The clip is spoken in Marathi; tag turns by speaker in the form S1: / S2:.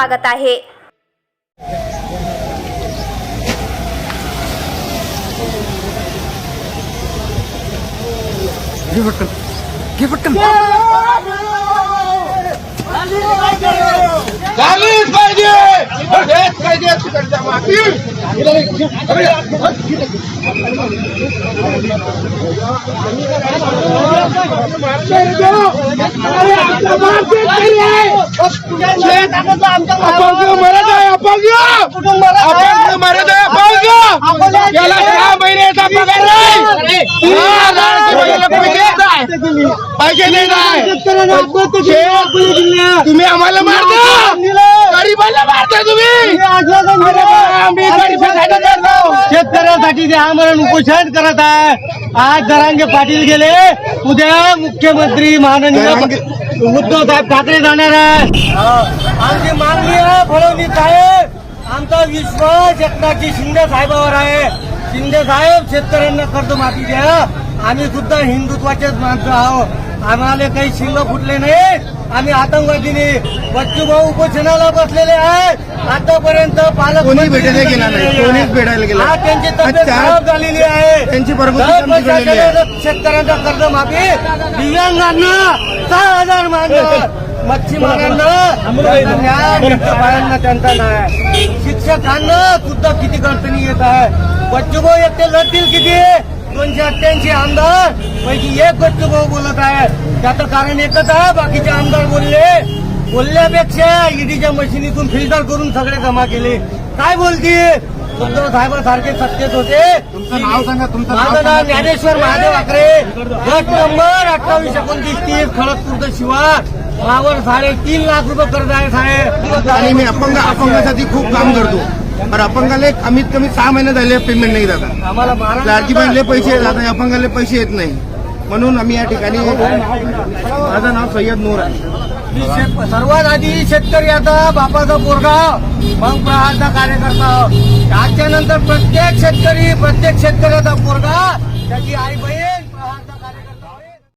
S1: स्वागत आहे.
S2: पाहिजे हेच पाहिजे तिकडच्या माती अपंग मरत आहे अपंग अपंग मरत आहे अपंग सहा महिन्याचा पगार नाही पैसे शेत, तुम्ही आम्हाला मारता गरीबाला मारता तुम्ही.
S3: शेतकऱ्यासाठी ते आमरण उपोषण करत आहे आज जरांगे पाटील गेले. उद्या मुख्यमंत्री माननीय उद्धव साहेब ठाकरे जाणार आहे. आमची मागणी आहे फडणवीस साहेब. आमचा विश्वास एकनाथजी शिंदे साहेबावर आहे. शिंदे साहेब शेतकऱ्यांना कर्जमाफी द्या. आम्ही सुद्धा हिंदुत्वाचेच माणसं आहोत. आम्हाला काही शिंग फुटले नाही आम्ही आतंकवादीने बच्चूभाऊ उपोषणाला बसलेले आहेत. आतापर्यंत पालक
S2: कोणी भेटायला गेला नाही. कोणीच भेटायला गेला
S3: त्यांची तब्येत. खराब झालेली आहे.
S2: त्यांची
S3: शेतकऱ्यांचा कर्जमाफी दिव्यांगांना सहा हजार मानधन मच्छीमारांना त्यांचा नाही शिक्षकांना सुद्धा किती अडचणी येत आहे बच्चूभाऊ एकटे लढतील किती? दोनशे अठ्ठ्याऐंशी आमदार पैकी एक बच्चूभाऊ बोलत आहे. त्याचं कारण एकच आहे बाकीचे आमदार बोलले. बोलल्यापेक्षा ईडीच्या मशिनीतून फिल्टर करून सगळे जमा केले. काय बोलते? उद्धव साहेबांसारखे सत्तेत होते.
S2: तुमचं नाव सांगा, तुमचं
S3: माझं नाव. ज्ञानेश्वर महादेव आकरे. गट नंबर अठ्ठावीस एकोणतीस तीस खडकपूरचं शिवार मावर साडेतीन लाख रुपये कर्ज आहे साहेब.
S2: आणि मी अपंग अपंगासाठी खूप काम करतो. पण अपंगाले कमीत कमी सहा महिने झाले पेमेंट नाही जातात
S3: आम्हाला
S2: बहिणीले पैसे येतात आणि अपंगाले पैसे येत नाही. म्हणून आम्ही या ठिकाणी माझं नाव सय्यद नूर आहे.
S3: सर्वात आधी शेतकरी आता बापाचा पोरगा मग प्रहारचा कार्यकर्ता. आजच्या नंतर प्रत्येक शेतकरी प्रत्येक शेतकऱ्याचा पोरगा त्याची आई बहीण